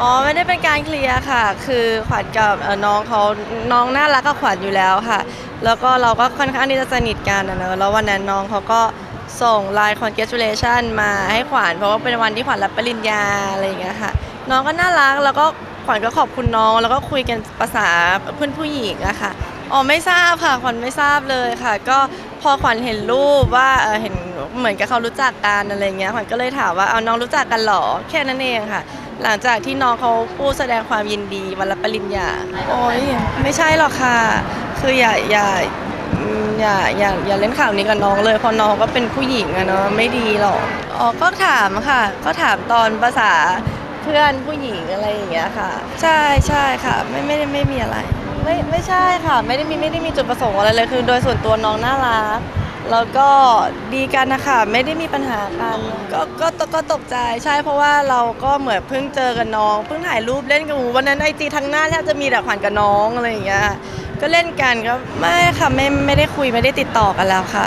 อ๋อไม่ได้เป็นการเคลียร์ค่ะ คือขวัญกับเอ่อน้องเขาน้องน่ารักกับขวัญอยู่แล้วค่ะ แล้วก็เราก็ค่อนข้างที่จะสนิทกันนะเนอะแล้ววันนั้นน้องเขาก็ส่งไลน์ congratulation มาให้ขวัญเพราะว่าเป็นวันที่ขวัญรับปริญญาอะไรอย่างเงี้ยค่ะ น้องก็น่ารักแล้วก็ขวัญก็ขอบคุณน้องแล้วก็คุยกันภาษาเพื่อนผู้หญิงอะค่ะอ๋อไม่ทราบค่ะขวัญไม่ทราบเลยค่ะ ก็พอขวัญเห็นรูปว่าเอ่อเห็นเหมือนกับเขารู้จักกันอะไรเงี้ยขวัญก็เลยถามว่าเอาน้องรู้จักกันเหรอแค่นั้นเองค่ะ หลังจากที่น้องเขาพูดแสดงความยินดีวันรับปริญญา โอ้ยไม่ใช่หรอกค่ะ คืออย่าอย่าอืมอย่าอย่าอย่าเล่นข่าวนี้กับน้องเลยเพราะน้องก็เป็นผู้หญิงอะเนาะไม่ดีหรอกอ๋อก็ถามค่ะ ก็ถามตอนภาษาเพื่อนผู้หญิงอะไรอย่างเงี้ยค่ะ ใช่ใช่ค่ะ ไม่ไม่ได้ไม่มีอะไร ไม่ไม่ใช่ค่ะ ไม่ได้มีไม่ได้มีจุดประสงค์อะไรเลยคือ โดยส่วนตัวน้องน่ารัก แล้วก็ดีกันนะคะไม่ได้มีปัญหากันก็ก็ก็ตกใจใช่เพราะว่าเราก็เหมือนเพิ่งเจอกันน้อง เพิ่งถ่ายรูปเล่นกันอูวันนั้นไอจีทั้งหน้าแทบจะมีแต่ขวัญกับน้องอะไรอย่างเงี้ยก็เล่นกันก็ไม่ค่ะไม่ไม่ได้คุยไม่ได้ติดต่อกันแล้วค่ะ